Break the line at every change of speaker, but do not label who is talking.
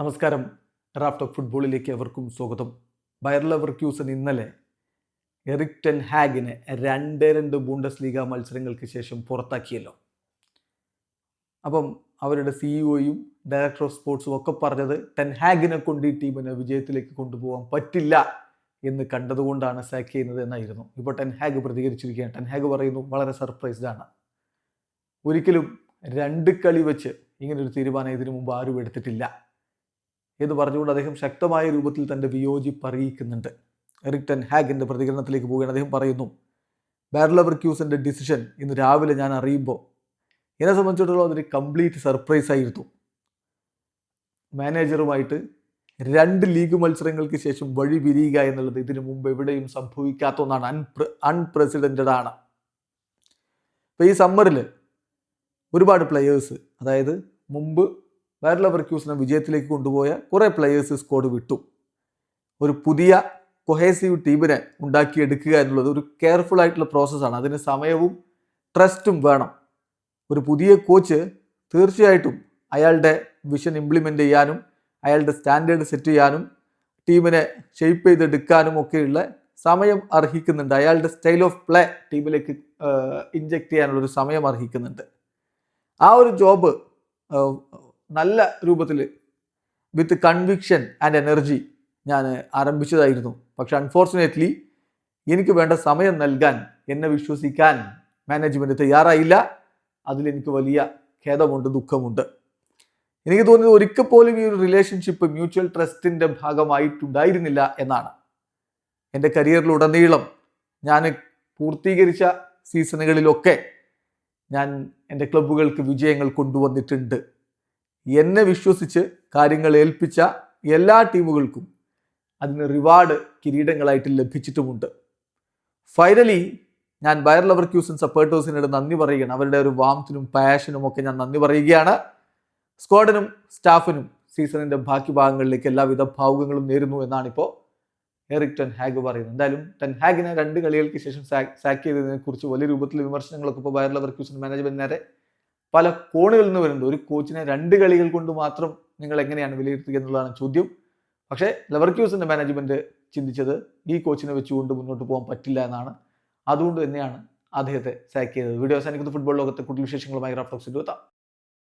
നമസ്കാരം. Raft of ഫുട്ബോളിലേക്ക് എവർക്കും സ്വാഗതം. ബയർലവർ ക്യൂസൺ ഇന്നലെ എറിക് ടെൻ ഹാഗിനെ രണ്ട് രണ്ട് ബൂണ്ടസ് ലീഗ മത്സരങ്ങൾക്ക് ശേഷം പുറത്താക്കിയല്ലോ. അപ്പം അവരുടെ സിഇഒയും ഡയറക്ടർ ഓഫ് സ്പോർട്സും ഒക്കെ പറഞ്ഞത് ടെൻ ഹാഗിനെ കൊണ്ട് ഈ ടീമിനെ വിജയത്തിലേക്ക് കൊണ്ടുപോകാൻ പറ്റില്ല എന്ന് കണ്ടതുകൊണ്ടാണ് സാക്ക് ചെയ്യുന്നത് എന്നായിരുന്നു. ഇപ്പോൾ ടെൻ ഹാഗ് പ്രതികരിച്ചിരിക്കുകയാണ്. ടെൻ ഹാഗ് പറയുന്നു വളരെ സർപ്രൈസ്ഡാണ് ഒരിക്കലും രണ്ട് കളി വെച്ച് ഇങ്ങനൊരു തീരുമാനം ഇതിനു മുമ്പ് ആരും എടുത്തിട്ടില്ല. എന്ന് പറഞ്ഞുകൊണ്ട് അദ്ദേഹം ശക്തമായ രൂപത്തിൽ തന്റെ വിയോജിപ്പ് അറിയിക്കുന്നുണ്ട്. എറിക് ടെൻ ഹാഗിന്റെ പ്രതികരണത്തിലേക്ക് പോവുകയാണ്. അദ്ദേഹം പറയുന്നു ബാർലവർ ക്യൂസിന്റെ ഡിസിഷൻ ഇന്ന് രാവിലെ ഞാൻ അറിയുമ്പോൾ എന്നെ സംബന്ധിച്ചിടത്തോളം അതൊരു കംപ്ലീറ്റ് സർപ്രൈസ് ആയിരുന്നു. മാനേജറുമായിട്ട് രണ്ട് ലീഗ് മത്സരങ്ങൾക്ക് ശേഷം വഴി പിരിയുക എന്നുള്ളത് ഇതിനു മുമ്പ് എവിടെയും സംഭവിക്കാത്ത ഒന്നാണ്. അൺപ്ര അൺപ്രസിഡന്റഡ് ആണ്. ഈ സമ്മറിൽ ഒരുപാട് പ്ലെയേഴ്സ് അതായത് മുമ്പ് വയർ ലെവർക്യൂസിനെ വിജയത്തിലേക്ക് കൊണ്ടുപോയ കുറേ പ്ലെയേഴ്സ് സ്കോഡ് വിട്ടു. ഒരു പുതിയ കൊഹേസീവ് ടീമിനെ ഉണ്ടാക്കിയെടുക്കുക എന്നുള്ളത് ഒരു കെയർഫുൾ ആയിട്ടുള്ള പ്രോസസ്സാണ് അതിന് സമയവും ട്രസ്റ്റും വേണം. ഒരു പുതിയ കോച്ച് തീർച്ചയായിട്ടും അയാളുടെ വിഷൻ ഇംപ്ലിമെന്റ് ചെയ്യാനും അയാളുടെ സ്റ്റാൻഡേർഡ് സെറ്റ് ചെയ്യാനും ടീമിനെ ഷെയ്പ്പ് ചെയ്തെടുക്കാനും ഒക്കെയുള്ള സമയം അർഹിക്കുന്നുണ്ട്. അയാളുടെ സ്റ്റൈൽ ഓഫ് പ്ലേ ടീമിലേക്ക് ഇഞ്ചെക്ട് ചെയ്യാനുള്ള ഒരു സമയം അർഹിക്കുന്നുണ്ട്. ആ ഒരു ജോബ് നല്ല രൂപത്തിൽ വിത്ത് കൺവിക്ഷൻ ആൻഡ് എനർജി ഞാൻ ആരംഭിച്ചതായിരുന്നു. പക്ഷെ അൺഫോർച്ചുനേറ്റ്ലി എനിക്ക് വേണ്ട സമയം നൽകാൻ എന്നെ വിശ്വസിക്കാൻ മാനേജ്മെന്റ് തയ്യാറായില്ല. അതിലെനിക്ക് വലിയ ഖേദമുണ്ട് ദുഃഖമുണ്ട്. എനിക്ക് തോന്നിയത് ഒരിക്കൽ പോലും ഈ ഒരു റിലേഷൻഷിപ്പ് മ്യൂച്വൽ ട്രസ്റ്റിന്റെ ഭാഗമായിട്ടുണ്ടായിരുന്നില്ല എന്നാണ്. എന്റെ കരിയറിലുടനീളം ഞാൻ പൂർത്തീകരിച്ച സീസണുകളിലൊക്കെ ഞാൻ എന്റെ ക്ലബ്ബുകൾക്ക് വിജയങ്ങൾ കൊണ്ടുവന്നിട്ടുണ്ട്. എന്നെ വിശ്വസിച്ച് കാര്യങ്ങൾ ഏൽപ്പിച്ച എല്ലാ ടീമുകൾക്കും അതിന് റിവാർഡ് കിരീടങ്ങളായിട്ട് ലഭിച്ചിട്ടുമുണ്ട്. ഫൈനലി ഞാൻ ബയർ ലവർ ക്യൂസൻ സപ്പോർട്ടേഴ്സിനോട് നന്ദി പറയുകയാണ്. അവരുടെ ഒരു വാമത്തിനും പാഷനും ഒക്കെ ഞാൻ നന്ദി പറയുകയാണ്. സ്ക്വാഡിനും സ്റ്റാഫിനും സീസണിന്റെ ബാക്കി ഭാഗങ്ങളിലേക്ക് എല്ലാവിധ ഭാവുകങ്ങളും നേരുന്നു എന്നാണിപ്പോൾ എറിക് ടെൻ ഹാഗ് പറയുന്നത്. എന്തായാലും ടെൻ ഹാഗിനെ രണ്ട് കളികൾക്ക് ശേഷം സാക്ക് ചെയ്തതിനെ കുറിച്ച് വലിയ രൂപത്തിൽ വിമർശനങ്ങളൊക്കെ ഇപ്പോൾ ബയർ ലവർ ക്യൂസൻ മാനേജ്മെന്റ് നേരെ പല കോണുകളിൽ നിന്ന് വരുന്നത് ഒരു കോച്ചിനെ രണ്ട് കളികൾ കൊണ്ട് മാത്രം നിങ്ങൾ എങ്ങനെയാണ് വിലയിരുത്തുക എന്നുള്ളതാണ് ചോദ്യം. പക്ഷേ ലെവർക്യൂസിന്റെ മാനേജ്മെന്റ് ചിന്തിച്ചത് ഈ കോച്ചിനെ വെച്ചുകൊണ്ട് മുന്നോട്ട് പോകാൻ പറ്റില്ല എന്നാണ്. അതുകൊണ്ട് തന്നെയാണ് അദ്ദേഹത്തെ സാക്ക് ചെയ്തത്. വീഡിയോ അവസാനിക്കുന്ന. ഫുട്ബോൾ ലോകത്തെ കൂടുതൽ വിശേഷങ്ങളുമായി റാഫ്റ്റോക്സിൽ എത്താം.